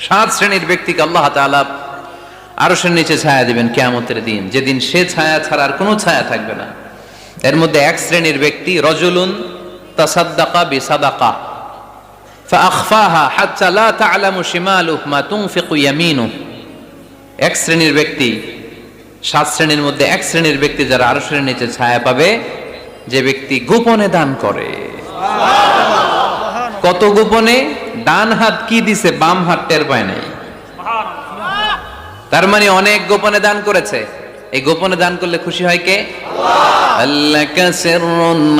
সাত শ্রেণীর ব্যক্তিকে আল্লাহ তাআলা আরশের নিচে ছায়া দিবেন কেয়ামতের দিন যেদিন সে ছায়া ছাড়া আর কোনো ছায়া থাকবে না এর মধ্যে এক শ্রেণীর ব্যক্তি রজুলুন তাসাদ্দাকা বিসাদাকা فأخفاها حتى لا تعلم شماله ما تنفق يمينه এক শ্রেণীর ব্যক্তি সাত শ্রেণীর মধ্যে এক শ্রেণীর ব্যক্তি যারা আরো শ্রেণীর নিচে ছায়া পাবে যে ব্যক্তি গোপনে দান করে কত গোপনে ডান হাত কি দিছে, বাম হাত টের পায় নাই। তার মানে অনেক গোপনে দান করেছে। এই গোপনে দান করলে খুশি হয় কে? আল্লাহ সিররুন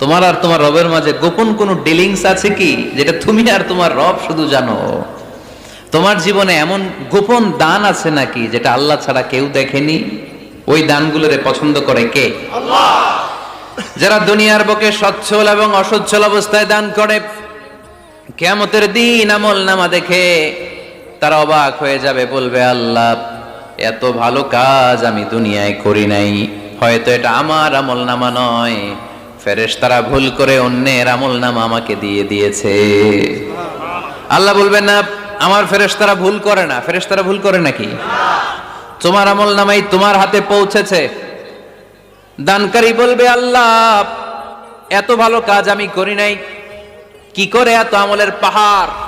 তোমার আর তোমার রবের মাঝে গোপন কোনো ডিলিংস আছে কি? যেটা তুমি আর তোমার রব শুধু জানো। তোমার জীবনে এমন গোপন দান আছে নাকি যেটা আল্লাহ ছাড়া কেউ দেখেনি? ওই দানগুলোরে পছন্দ করে কে? যারা দুনিয়ার বুকে সচ্ছল এবং অসচ্ছল অবস্থায় দান করে কেয়ামতের দিন আমল নামা দেখে তারা অবাক হয়ে যাবে বলবে আল্লাহ এত ভালো কাজ আমি দুনিয়ায় করি নাই। হয়তো এটা আমার আমল নামা নয়। ফেরেশ তারা ভুল করে অন্যের আমল নাম আমাকে দিয়ে দিয়েছে। আল্লাহ বলবেন, না, আমার ফেরেশ তারা ভুল করে না। ফেরেশ তারা ভুল করে নাকি? তোমার আমল নামাই তোমার হাতে পৌঁছেছে। দানকারী বলবে, আল্লাহ, এত ভালো কাজ আমি করি নাই। কি করে এত আমলের পাহাড়?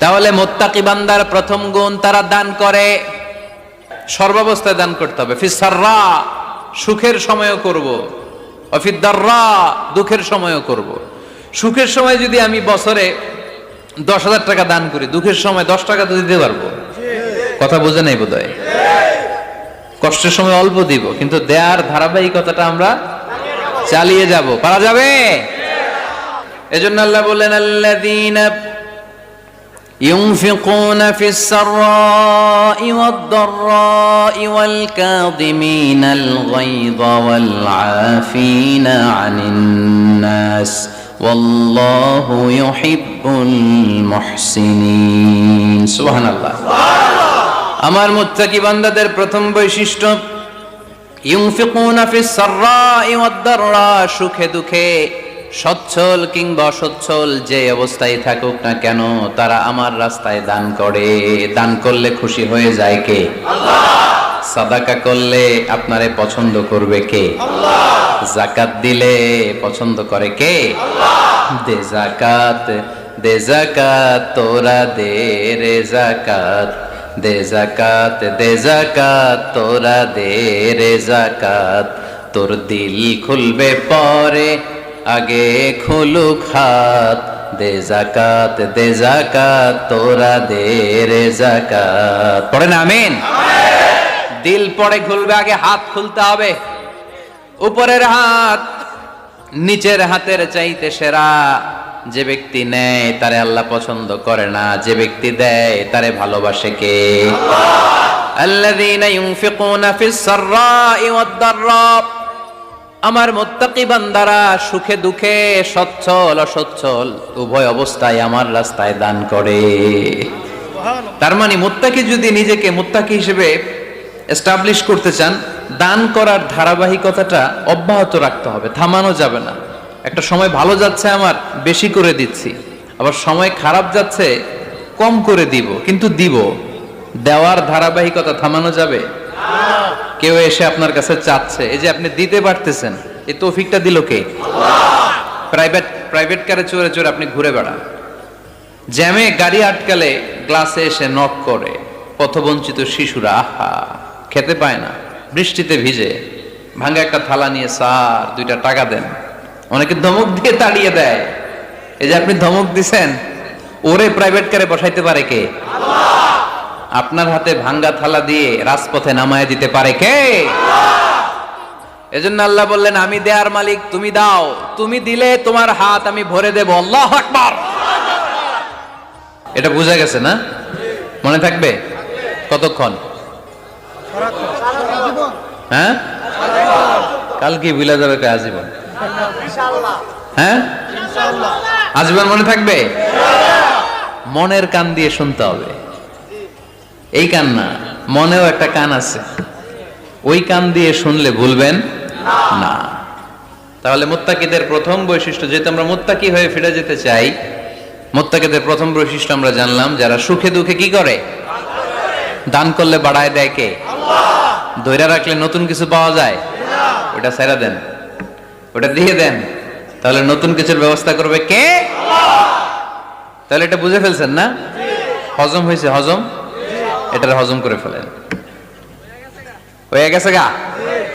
তাহলে মোত্তাকি বান্দার প্রথম গুণ তারা দান করে। সর্বাবস্থায় দান করতে হবে। ফিসাররা সুখের সময়ও করব। অফিদ্দাররা দুঃখের সময়ও করব। সুখের সময় যদি আমি বছরে দশ হাজার টাকা দান করি, দুঃখের সময় দশ টাকা তো দিতে পারব। কথা বোঝে নাই বোধ কষ্টের সময় অল্প দিব, কিন্তু দেয়ার ধারাবাহিকতাটা আমরা চালিয়ে যাব। পারা যাবে? এজন্য আল্লাহ বললেন, আল্লাযীনা ينفقون في السراء والضراء والكاظمين الغيظ والعافين عن الناس والله يحب المحسنين سبحان الله আমার মুত্তাকি বান্দাদের প্রথম বৈশিষ্ট্য ইউনফিকুনা ফিস সাররাই ওয়াদ-দাররা সুখে দুঃখে সচ্ছল কিংবা অসচ্ছল যে অবস্থায় থাকুক না কেন তারা আমার রাস্তায় দান করে। দান করলে খুশি হয়ে যায় কে? সাদাকা করলে আপনারে পছন্দ করবে কে? জাকাত দিলে পছন্দ করে কে? দে জাকাত দে জাকাত তোরা দে রে জাকাত। দে জাকাত দে জাকাত তোরা দে রে জাকাত। তোর দিল খুলবে পরে আগে খুলুক হাত দে জাকাত দে জাকাত তোরা দে রে জাকাত পড়েন আমিন? দিল পরে খুলবে আগে হাত খুলতে হবে। উপরের হাত নিচের হাতের চাইতে সেরা। যে ব্যক্তি নেয় তারে আল্লাহ পছন্দ করে না। যে ব্যক্তি দেয় তারে ভালোবাসে কে? আল্লাযীনা আমার মুত্তাকি বান্দারা সুখে দুঃখে সচ্ছল অসচ্ছল, উভয় অবস্থায় আমার রাস্তায় দান করে। তার মানে মুত্তাকি যদি নিজেকে মুত্তাকি হিসেবে এস্টাবলিশ করতে চান, দান করার ধারাবাহিকতাটা অব্যাহত রাখতে হবে, থামানো যাবে না। একটা সময় ভালো যাচ্ছে আমার, বেশি করে দিচ্ছি। আবার সময় খারাপ যাচ্ছে, কম করে দিব, কিন্তু দিব। দেওয়ার ধারাবাহিকতা থামানো যাবে? কেউ এসে আপনার কাছে চাচ্ছে। এই যে আপনি দিতে পারতেছেন, এই তৌফিকটা দিল কে? প্রাইভেট প্রাইভেট কারে চড়ে চড়ে আপনি ঘুরে বেড়ান। জ্যামে গাড়ি আটকালে গ্লাসে এসে নক করে পথবঞ্চিত শিশুরা, আহা, খেতে পায় না, বৃষ্টিতে ভিজে। ভাঙ্গা একটা থালা নিয়ে স্যার, দুইটা টাকা দেন। অনেকে ধমক দিয়ে তাড়িয়ে দেয়। এই যে আপনি ধমক দিছেন, ওরে প্রাইভেট কারে বসাইতে পারে কে? আপনার হাতে ভাঙ্গা থালা দিয়ে রাজপথে নামায় দিতে পারে কে? এজন্য আল্লাহ বললেন, আমি দেয়ার মালিক, তুমি দাও। তুমি দিলে তোমার হাত আমি ভরে দেব। আল্লাহ আকবার! এটা বোঝা গেছে না? মনে থাকবে? কতক্ষণ? হ্যাঁ? কাল কি বিলা যাবে আজীবন? হ্যাঁ? আজীবন মনে থাকবে? মনের কান দিয়ে শুনতে হবে। এই কান না, মনেও একটা কান আছে। ওই কান দিয়ে শুনলে ভুলবেন না। তাহলে মুত্তাকিদের প্রথম বৈশিষ্ট্য, যেহেতু আমরা মুত্তাকি হয়ে ফিরে যেতে চাই, মুত্তাকিদের প্রথম বৈশিষ্ট্য আমরা জানলাম, যারা সুখে দুঃখে কি করে? দান করলে বাড়ায় দেয় কে? ধৈর্য রাখলে নতুন কিছু পাওয়া যায়? ওটা সেরা দেন। ওটা দিয়ে দেন। তাহলে নতুন কিছুর ব্যবস্থা করবে কে? তাহলে এটা বুঝে ফেলছেন না? হজম হয়েছে, হজম? এটার হজম করে ফেলেন। হয়ে গেছে গা?